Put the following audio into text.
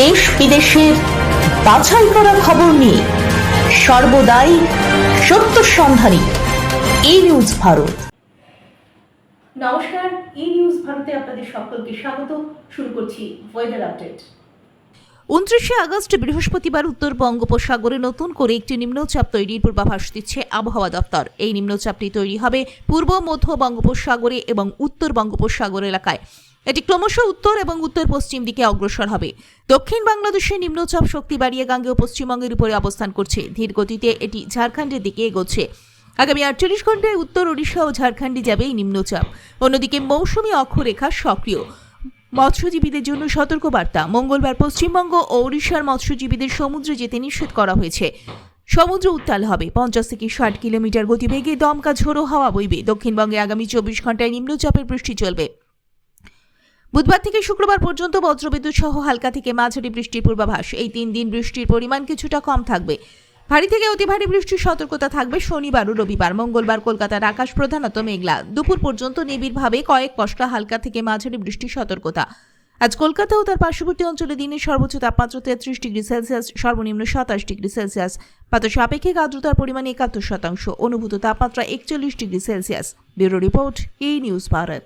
দেশ বিদেশের বাছাই করা খবর নিয়ে সর্বদাই সত্য সন্ধানী এই নিউজ ভারত। নমস্কার ই নিউজ ভারতে আপনাদের সকলকে স্বাগত। শুরু করছি ওয়েদার আপডেট উনত্রিশে আগস্ট বৃহস্পতিবার উত্তর বঙ্গোপসাগরে নতুন করে একটি নিম্নচাপ তৈরির পূর্বাভাস দিচ্ছে আবহাওয়া দপ্তর। এই নিম্নচাপটি তৈরি হবে পূর্ব মধ্য বঙ্গোপসাগরে এবং উত্তর বঙ্গোপসাগর এলাকায়। এটি ক্রমশ উত্তর এবং উত্তর পশ্চিম দিকে অগ্রসর হবে। দক্ষিণ বাংলাদেশে নিম্নচাপ শক্তি বাড়িয়ে গাঙ্গেয় পশ্চিমবঙ্গের উপরে অবস্থান করছে। ধীর গতিতে এটি ঝাড়খণ্ডের দিকে এগোচ্ছে। আগামী আটচল্লিশ ঘন্টায় উত্তর ওড়িশা ও ঝাড়খণ্ডে যাবে এই নিম্নচাপ। অন্যদিকে মৌসুমী অক্ষরেখা সক্রিয়। মৎস্যজীবীদের জন্য সতর্কবার্তা। মঙ্গলবার পশ্চিমবঙ্গ ও ওড়িশার মৎস্যজীবীদের সমুদ্রে যেতে নিষেধ করা হয়েছে। সমুদ্র উত্তাল হবে। পঞ্চাশ থেকে ষাট কিলোমিটার গতিবেগে দমকা ঝোড়ো হাওয়া বইবে। দক্ষিণবঙ্গে আগামী চব্বিশ ঘন্টায় নিম্নচাপের বৃষ্টি চলবে। বুধবার থেকে শুক্রবার পর্যন্ত বজ্রবিদ্যুৎ সহ হালকা থেকে মাঝারি বৃষ্টির পূর্বাভাস। এই তিন দিন বৃষ্টির পরিমাণ কিছুটা কম থাকবে। ভারী থেকে অতি ভারী বৃষ্টির সতর্কতা থাকবে শনিবার ও রবিবার। মঙ্গলবার কলকাতার আকাশ প্রধানত মেঘলা। দুপুর পর্যন্ত নিবিড়ভাবে কয়েক পশলা হালকা থেকে মাঝারি বৃষ্টির সতর্কতা। আজ কলকাতা ও তার পার্শ্ববর্তী অঞ্চলে দিনের সর্বোচ্চ তাপমাত্রা তেত্রিশ ডিগ্রি সেলসিয়াস, সর্বনিম্ন সাতাশ ডিগ্রি সেলসিয়াস। বাতাস আপেক্ষিক আর্দ্রতার পরিমাণ একাত্তর শতাংশ। অনুভূত তাপমাত্রা একচল্লিশ ডিগ্রি সেলসিয়াস। ব্যুরো রিপোর্ট এই নিউজ ভারত।